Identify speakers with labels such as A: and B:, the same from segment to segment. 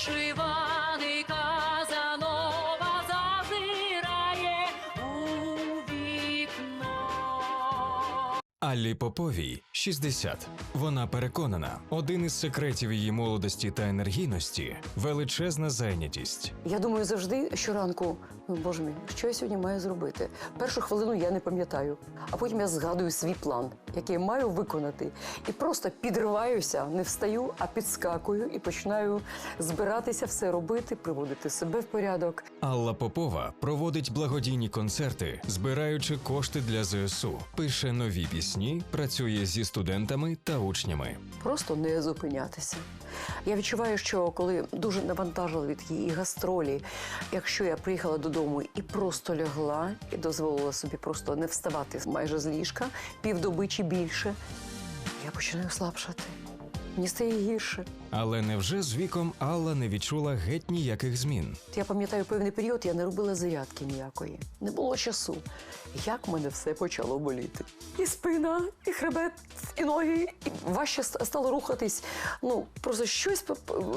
A: вишиваний
B: Аллі Поповій 60. Вона переконана, один із секретів її молодості та енергійності величезна зайнятість.
C: Я думаю завжди щоранку, ну боже мій, що я сьогодні маю зробити? Першу хвилину я не пам'ятаю, а потім я згадую свій план, який я маю виконати, і просто підриваюся, не встаю, а підскакую і починаю збиратися, все робити, приводити себе в порядок.
B: Алла Попова проводить благодійні концерти, збираючи кошти для ЗСУ, пише нові пісні, працює зі студентами та учнями.
C: Просто не зупинятися. Я відчуваю, що коли дуже навантажили від її гастролі, якщо я приїхала додому і просто лягла і дозволила собі просто не вставати майже з ліжка півдоби чи більше, я починаю слабшати. Мені стає гірше.
B: Але невже з віком Алла не відчула геть ніяких змін?
C: Я пам'ятаю певний період, я не робила зарядки ніякої. Не було часу. Як мене все почало боліти? І спина, і хребет, і ноги. І важче ст- стало рухатись. Ну, просто щось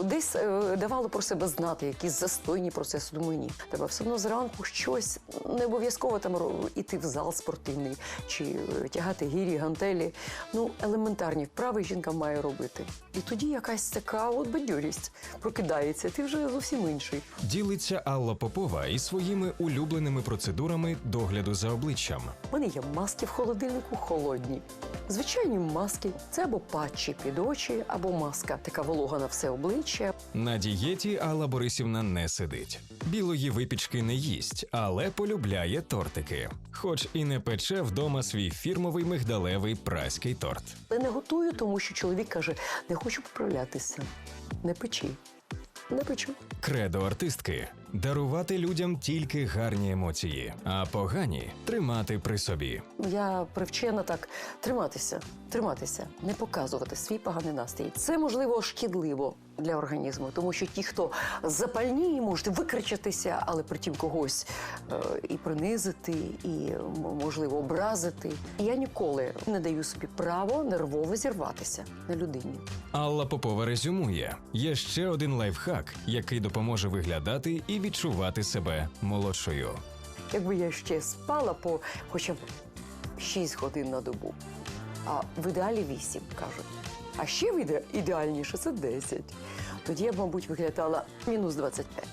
C: десь е, давало про себе знати, якісь застойні процеси. Думаю, ні. Треба все одно зранку щось не обов'язково там іти в зал спортивний чи е, тягати гірі, гантелі. Ну, елементарні вправи жінка має робити. І тоді якась така от бадьорість прокидається. Ти вже зовсім інший.
B: Ділиться Алла Попова і своїми улюбленими процедурами догляду за обличчям.
C: У мене є маски в холодильнику холодні. Звичайні маски це або патчі під очі, або маска, така волога на все обличчя.
B: На дієті Алла Борисівна не сидить. Білої випічки не їсть, але полюбляє тортики. Хоч і не пече вдома свій фірмовий мигдалевий праський торт.
C: Але не готую, тому що чоловік каже: не хочу поправлятися. Не печи. Не печу.
B: Кредо артистки дарувати людям тільки гарні емоції, а погані тримати при собі.
C: Я привчена так триматися, триматися, не показувати свій поганий настрій. Це можливо шкідливо для організму, тому що ті, хто запальні, можуть викричатися, але притім когось е, і принизити, і можливо образити. Я ніколи не даю собі право нервово зірватися на людині.
B: Алла Попова резюмує: є ще один лайфхак, який допоможе виглядати і відчувати себе молодшою.
C: Якби я ще спала по хоча б 6 годин на добу, а в ідеалі 8, кажуть. А ще ідеальніше це 10. Тоді я б, мабуть, виглядала мінус 25.